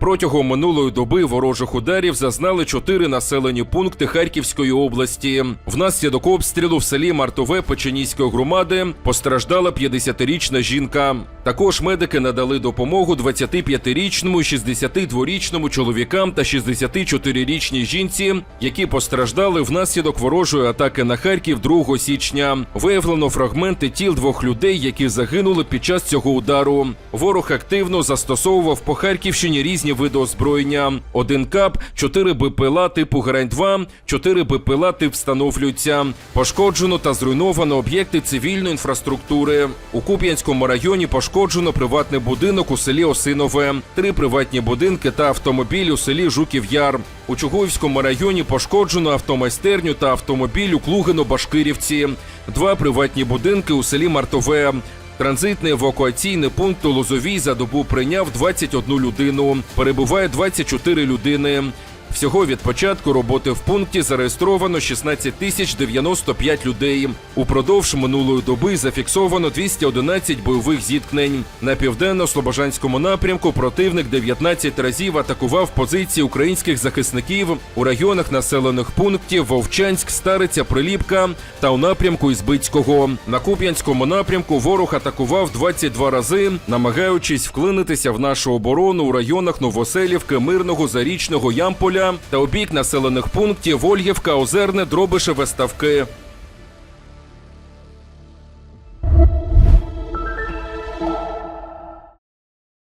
Протягом минулої доби ворожих ударів зазнали чотири населені пункти Харківської області. Внаслідок обстрілу в селі Мартове Печенійської громади постраждала 50-річна жінка. Також медики надали допомогу 25-річному, 62-річному чоловікам та 64-річній жінці, які постраждали внаслідок ворожої атаки на Харків 2 січня. Виявлено фрагменти тіл двох людей, які загинули під час цього удару. Ворог активно застосовував по Харківщині різні види озброєння: один кап, чотири БПЛА типу Грань-2, чотири БПЛА тип встановлюються. Пошкоджено та зруйновано об'єкти цивільної інфраструктури. У Куп'янському районі пошкоджено приватний будинок у селі Осинове, три приватні будинки та автомобіль у селі Жуків Яр. У Чугуївському районі пошкоджено автомайстерню та автомобіль у Клугино-Башкирівці, два приватні будинки у селі Мартове. Транзитний евакуаційний пункт у Лозовій за добу прийняв 21 людину. Перебуває 24 людини. Всього від початку роботи в пункті зареєстровано 16 тисяч 95 людей. Упродовж минулої доби зафіксовано 211 бойових зіткнень. На південно-слобожанському напрямку противник 19 разів атакував позиції українських захисників у районах населених пунктів Вовчанськ, Стариця, Приліпка та у напрямку Ізбицького. На Куп'янському напрямку ворог атакував 22 рази, намагаючись вклинитися в нашу оборону у районах Новоселівки, Мирного, Зарічного, Ямполя та у населених пунктів Ольгівка, Озерне, Дробишеве, Ставки.